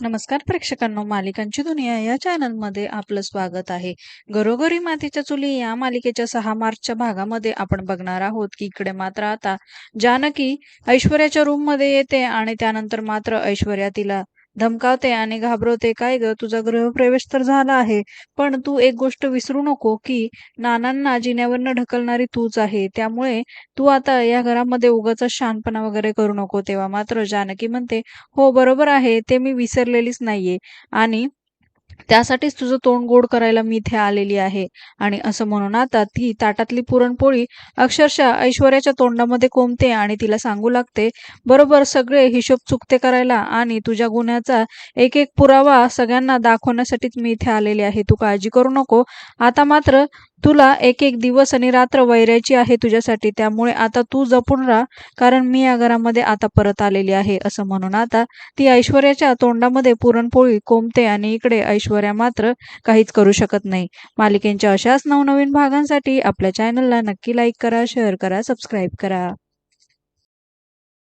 नमस्कार प्रेक्षकांनो मालिकांची दुनिया या चॅनलमध्ये आपलं स्वागत आहे. घरोघरी मातीच्या चुली या मालिकेच्या सहा मार्चच्या भागामध्ये आपण बघणार आहोत की इकडे मात्र आता जानकी ऐश्वर्याच्या रूममध्ये येते आणि त्यानंतर मात्र ऐश्वर्या तिला धमकावते आणि घाबरवते. काय ग? तुझा गृहप्रवेश तर झाला आहे. पण तू एक गोष्ट विसरू नको की नानांना जिन्यावरनं ढकलणारी तूच आहे. त्यामुळे तू आता या घरामध्ये उगाच शानपणा वगैरे करू नको तेव्हा. मात्र जानकी म्हणते हो बरोबर आहे. ते मी विसरलेलीच नाहीये. आणि त्यासाठीच तुझं तोंड गोड करायला मी इथे आलेली आहे. आणि असं म्हणून आता ती ताटातली पुरणपोळी अक्षरशः ऐश्वर्याच्या तोंडामध्ये कोंबते आणि तिला सांगू लागते बरोबर सगळे हिशोब चुकते करायला आणि तुझ्या गुन्ह्याचा एक एक पुरावा सगळ्यांना दाखवण्यासाठीच मी इथे आलेली आहे. तू काळजी करू नको. आता मात्र तुला एक एक दिवस आणि रात्र वैरायची आहे तुझ्यासाठी त्यामुळे आता तू जपून राहा कारण मी या घरामध्ये आता परत आलेली आहे असं म्हणून आता ती ऐश्वर्याच्या तोंडामध्ये पुरणपोळी कोंबते आणि इकडे ऐश्वर्या मात्र काहीच करू शकत नाही. मालिकेंच्या अशाच नवनवीन भागांसाठी आपल्या चॅनलला नक्की लाईक करा शेअर करा सबस्क्राईब करा.